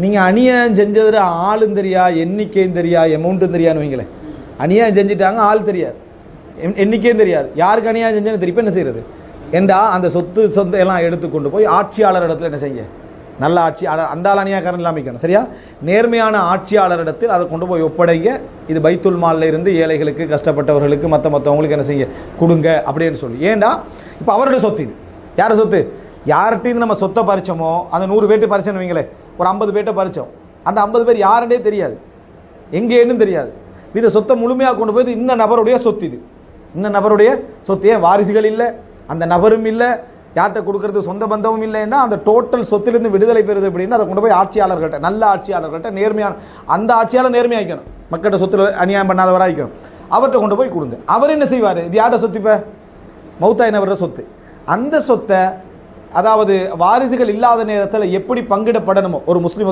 நீங்கள் அநியாயம் செஞ்சதில் ஆளும் தெரியா எண்ணிக்கையும் தெரியா எமௌண்ட்டும் தெரியான்னு வைங்களேன். அநியாயம் செஞ்சுட்டாங்க ஆள் தெரியாது. எண்ணிக்கையும் தெரியாது. யாருக்கு அநியாயம் செஞ்சேன்னு திருப்பி என்ன செய்யறது? ஏண்டா அந்த சொத்து சொந்த எல்லாம் எடுத்து கொண்டு போய் ஆட்சியாளர் இடத்துல என்ன செய்ய நல்ல ஆட்சி அந்த ஆள் அநியாயக்காரன் இல்லாமல் வைக்கணும் சரியா? நேர்மையான ஆட்சியாளர் இடத்தில் அதை கொண்டு போய் ஒப்படைங்க. இது பைத்துல் மாலில் இருந்து ஏழைகளுக்கு கஷ்டப்பட்டவர்களுக்கு மற்ற மற்றவங்களுக்கு என்ன செய்ய கொடுங்க அப்படின்னு சொல்லி. ஏண்டா? இப்போ அவரோட சொத்து இது. யார் சொத்து? யார்கிட்டையும் நம்ம சொத்தை பறிச்சோமோ அந்த நூறு பேர்ட்டு பறிச்சோன்னு வைங்களேன் ஒரு ஐம்பது பேர்ட்டை பறித்தோம் அந்த ஐம்பது பேர் யாருன்னே தெரியாது. எங்கேன்னு தெரியாது. இந்த சொத்தை முழுமையாக கொண்டு போய் இந்த நபருடைய சொத்து இது. இந்த நபருடைய சொத்து ஏன் வாரிசுகள் இல்லை? அந்த நபரும் இல்லை. யார்கிட்ட கொடுக்கறது சொந்த பந்தமும் இல்லைன்னா அந்த டோட்டல் சொத்திலிருந்து விடுதலை பெறுது அப்படின்னு அதை கொண்டு போய் ஆட்சியாளர்கள்ட்ட நல்ல ஆட்சியாளர்கள்ட்ட நேர்மையான அந்த ஆட்சியாளர் நேர்மையாக்கணும் மக்கள்கிட்ட சொத்துல அநியாயம் பண்ணாதவராக வைக்கணும். அவர்கிட்ட கொண்டு போய் கொடுங்க. அவர் என்ன செய்வார்? இது யார்கிட்ட சொத்து இப்போ? மௌத்தாயினவரோட சொத்து. அந்த சொத்தை அதாவது வாரிசுகள் இல்லாத நேரத்தில் எப்படி பங்கிடப்படணுமோ ஒரு முஸ்லீம்